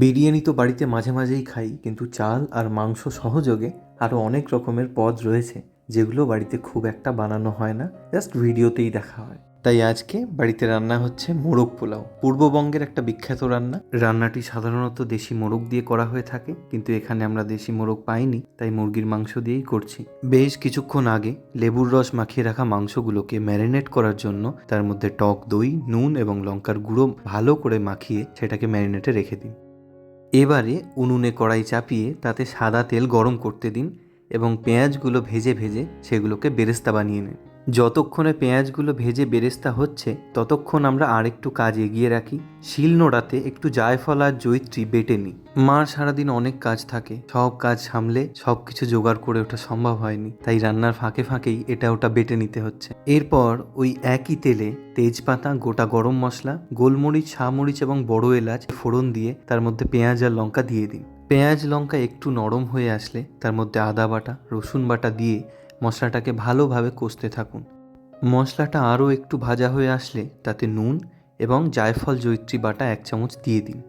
বিরিয়ানি তো বাড়িতে মাঝে মাঝেই খাই, কিন্তু চাল আর মাংস সহযোগে আরও অনেক রকমের পদ রয়েছে, যেগুলো বাড়িতে খুব একটা বানানো হয় না, জাস্ট ভিডিওতেই দেখা হয়। তাই আজকে বাড়িতে রান্না হচ্ছে মোরগ পোলাও পূর্ববঙ্গের একটা বিখ্যাত রান্না। রান্নাটি সাধারণত দেশি মোরগ দিয়ে করা হয়ে থাকে, কিন্তু এখানে আমরা দেশি মোরগ পাইনি, তাই মুরগির মাংস দিয়েই করছি। বেশ কিছুক্ষণ আগে লেবুর রস মাখিয়ে রাখা মাংসগুলোকে ম্যারিনেট করার জন্য তার মধ্যে টক দই, নুন এবং লঙ্কার গুঁড়ো ভালো করে মাখিয়ে সেটাকে ম্যারিনেটে রেখে দিন এবারে উনুনে কড়াই চাপিয়ে তাতে সাদা তেল গরম করতে দিন এবং পেঁয়াজগুলো ভেজে ভেজে সেগুলোকে বেরেস্তা বানিয়ে নিন। যতক্ষণে পেঁয়াজগুলো ভেজে বেরেস্তা হচ্ছে, ততক্ষণ আমরা আরেকটু কাজ এগিয়ে রাখি। শিলনোড়াতে একটু জায়ফল আর জৈত্রী বেটে নিই। মার সারাদিন অনেক কাজ থাকে। সব কাজ সামলে সব কিছু জোগাড় করে ওঠা সম্ভব হয়নি। তাই রান্নার ফাঁকে ফাঁকেই এটা ওটা বেটে নিতে হচ্ছে। এরপর ওই একই তেলে তেজপাতা, গোটা গরম মশলা, গোলমরিচ ছামরিচ এবং বড় এলাচ ফোড়ন দিয়ে তার মধ্যে পেঁয়াজ আর লঙ্কা দিয়ে দিন পেঁয়াজ লঙ্কা একটু নরম হয়ে আসলে তার মধ্যে আদা বাটা, রসুন বাটা দিয়ে মশলাটাকে ভালোভাবে কষতে থাকুন। মশলাটা আরও একটু ভাজা হয়ে আসলে তাতে নুন এবং জায়ফল জৈত্রী বাটা এক চামচ দিয়ে দিন।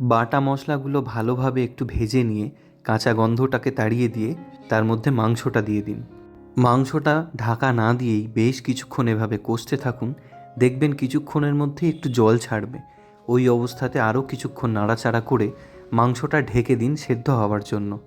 বাটা মশলাগুলো ভালোভাবে একটু ভেজে নিয়ে কাঁচা গন্ধটাকে তাড়িয়ে দিয়ে তার মধ্যে মাংসটা দিয়ে দিন। মাংসটা ঢাকা না দিয়েই বেশ কিছুক্ষণ এভাবে কষতে থাকুন। দেখবেন কিছুক্ষণের মধ্যে একটু জল ছাড়বে। ওই অবস্থাতে আরও কিছুক্ষণ নাড়াচাড়া করে মাংসটা ঢেকে দিন সেদ্ধ হওয়ার জন্য।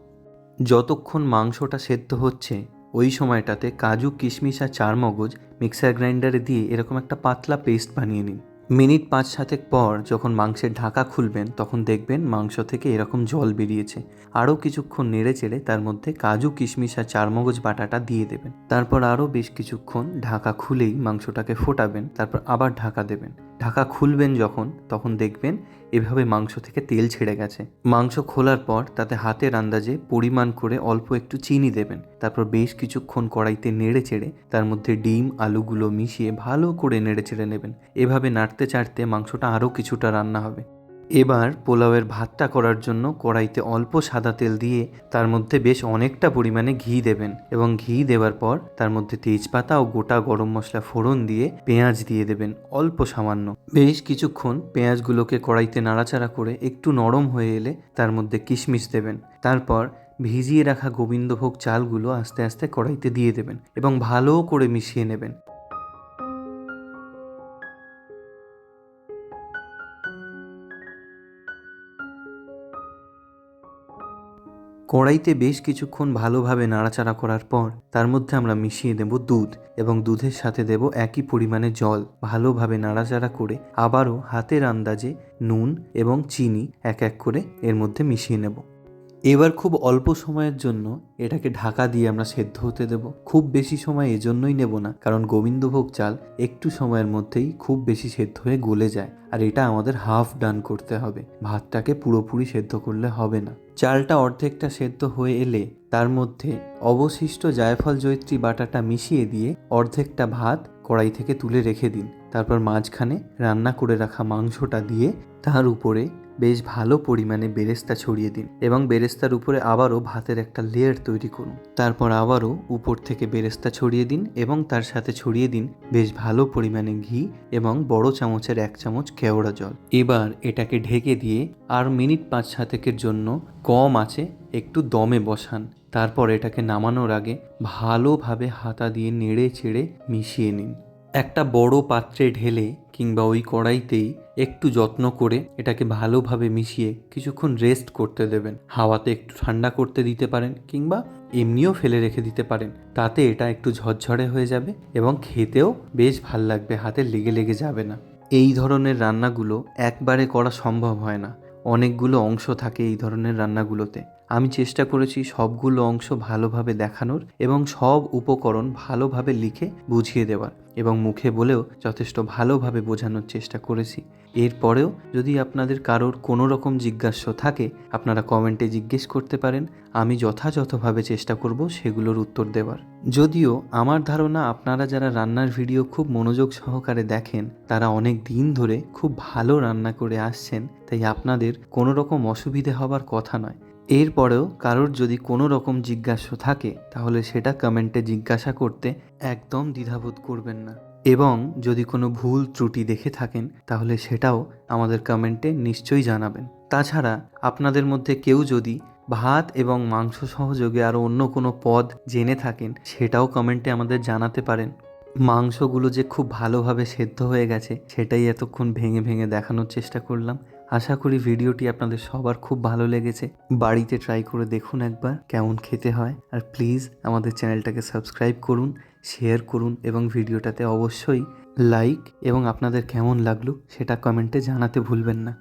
যতক্ষণ মাংসটা সেদ্ধ হচ্ছে, ওই সময়টাতে কাজু, কিশমিশ আর চারমগজ মিক্সার গ্রাইন্ডারে দিয়ে এরকম একটা পাতলা পেস্ট বানিয়ে নিন। মিনিট পাঁচ সাতেক পর যখন মাংসের ঢাকা খুলবেন, তখন দেখবেন মাংস থেকে এরকম জল বেরিয়েছে। আরও কিছুক্ষণ নেড়ে চেড়ে তার মধ্যে কাজু, কিশমিশ আর চারমগজ বাটাটা দিয়ে দেবেন। তারপর আরও বেশ কিছুক্ষণ ঢাকা খুলেই মাংসটাকে ফোটাবেন, তারপর আবার ঢাকা দেবেন। ঢাকা খুলবেন যখন, তখন দেখবেন এভাবে মাংস থেকে তেল ছেড়ে গেছে। মাংস খোলার পর তাতে হাতের আন্দাজে পরিমাণ করে অল্প একটু চিনি দেবেন। তারপর বেশ কিছুক্ষণ কড়াইতে নেড়ে চেড়ে তার মধ্যে ডিম, আলুগুলো মিশিয়ে ভালো করে নেড়ে চেড়ে নেবেন। এভাবে নাড়তে চাড়তে মাংসটা আরও কিছুটা রান্না হবে। এবার পোলাওয়ের ভাতটা করার জন্য কড়াইতে অল্প সাদা তেল দিয়ে তার মধ্যে বেশ অনেকটা পরিমাণে ঘি দেবেন এবং ঘি দেওয়ার পর তার মধ্যে তেজপাতা ও গোটা গরম মশলা ফোড়ন দিয়ে পেঁয়াজ দিয়ে দেবেন, অল্প সামান্য। বেশ কিছুক্ষণ পেঁয়াজগুলোকে কড়াইতে নাড়াচাড়া করে একটু নরম হয়ে এলে তার মধ্যে কিশমিশ দেবেন। তারপর ভিজিয়ে রাখা গোবিন্দভোগ চালগুলো আস্তে আস্তে কড়াইতে দিয়ে দেবেন এবং ভালো করে মিশিয়ে নেবেন। কড়াইতে বেশ কিছুক্ষণ ভালোভাবে নাড়াচাড়া করার পর, তার মধ্যে আমরা মিশিয়ে দেব দুধ এবং দুধের সাথে দেব একই পরিমাণে জল। ভালোভাবে নাড়াচাড়া করে আবারও হাতের আন্দাজে নুন এবং চিনি এক এক করে এর মধ্যে মিশিয়ে নেব। এবার খুব অল্প সময়ের জন্য এটাকে ঢাকা দিয়ে আমরা সেদ্ধ হতে দেব। খুব বেশি সময় এজন্যই নেব না, কারণ গোবিন্দভোগ চাল একটু সময়ের মধ্যেই খুব বেশি সেদ্ধ হয়ে গলে যায়, আর এটা আমাদের হাফ ডান করতে হবে। ভাতটাকে পুরোপুরি সেদ্ধ করলে হবে না। চালটা অর্ধেকটা সেদ্ধ হয়ে এলে তার মধ্যে অবশিষ্ট জায়ফল জৈত্রী বাটাটা মিশিয়ে দিয়ে অর্ধেকটা ভাত কড়াই থেকে তুলে রেখে দিন। তারপর মাঝখানে রান্না করে রাখা মাংসটা দিয়ে তার উপরে বেশ ভালো পরিমাণে বেরেস্তা ছড়িয়ে দিন এবং বেরেস্তার উপরে আবারও ভাতের একটা লেয়ার তৈরি করুন। তারপর আবারও উপর থেকে বেরেস্তা ছড়িয়ে দিন এবং তার সাথে ছড়িয়ে দিন বেশ ভালো পরিমাণে ঘি এবং বড় চামচের এক চামচ কেওড়া জল। এবার এটাকে ঢেকে দিয়ে আর মিনিট পাঁচ সাতেকের জন্য কম আছে একটু দমে বসান। তারপর এটাকে নামানোর আগে ভালোভাবে হাতা দিয়ে নেড়ে চেড়ে মিশিয়ে নিন। একটা বড় পাত্রে ঢেলে কিংবা ওই কড়াইতেই একটু যত্ন করে এটাকে ভালোভাবে মিশিয়ে কিছুক্ষণ রেস্ট করতে দেবেন। হাওয়াতে একটু ঠান্ডা করতে দিতে পারেন কিংবা এমনিও ফেলে রেখে দিতে পারেন। তাতে এটা একটু ঝরঝরে হয়ে যাবে এবং খেতেও বেশ ভালো লাগবে, হাতে লেগে লেগে যাবে না। এই ধরনের রান্নাগুলো একবারে করা সম্ভব হয় না। অনেকগুলো অংশ থাকে এই ধরনের রান্নাগুলোতে। আমি চেষ্টা করেছি সবগুলো অংশ ভালোভাবে দেখানোর এবং সব উপকরণ ভালোভাবে লিখে বুঝিয়ে দেওয়ার এবং মুখে বলেও যথেষ্ট ভালোভাবে বোঝানোর চেষ্টা করেছি। এরপরেও যদি আপনাদের কারোর কোনো রকম জিজ্ঞাস্য থাকে, আপনারা কমেন্টে জিজ্ঞেস করতে পারেন, আমি যথাযথভাবে চেষ্টা করব সেগুলোর উত্তর দেওয়ার। যদিও আমার ধারণা আপনারা যারা রান্নার ভিডিও খুব মনোযোগ সহকারে দেখেন, তারা অনেক দিন ধরে খুব ভালো রান্না করে আসছেন, তাই আপনাদের কোনো রকম অসুবিধে হবার কথা নয়। এরপরেও কারোর যদি কোনো রকম জিজ্ঞাসা থাকে, তাহলে সেটা কমেন্টে জিজ্ঞাসা করতে একদম দ্বিধাবোধ করবেন না। এবং যদি কোনো ভুল ত্রুটি দেখে থাকেন, তাহলে সেটাও আমাদের কমেন্টে নিশ্চয়ই জানাবেন। তাছাড়া আপনাদের মধ্যে কেউ যদি ভাত এবং মাংস সহযোগে আরও অন্য কোনো পদ জেনে থাকেন, সেটাও কমেন্টে আমাদের জানাতে পারেন। মাংসগুলো যে খুব ভালোভাবে সেদ্ধ হয়ে গেছে, সেটাই এতক্ষণ ভেঙে ভেঙে দেখানোর চেষ্টা করলাম। আশা করি ভিডিওটি আপনাদের সবার খুব ভালো লেগেছে। বাড়িতে ট্রাই করে দেখুন একবার কেমন খেতে হয়। আর প্লিজ আমাদের চ্যানেলটাকে সাবস্ক্রাইব করুন শেয়ার করুন এবং ভিডিওটাতে অবশ্যই লাইক এবং আপনাদের কেমন লাগল সেটা কমেন্টে জানাতে ভুলবেন না।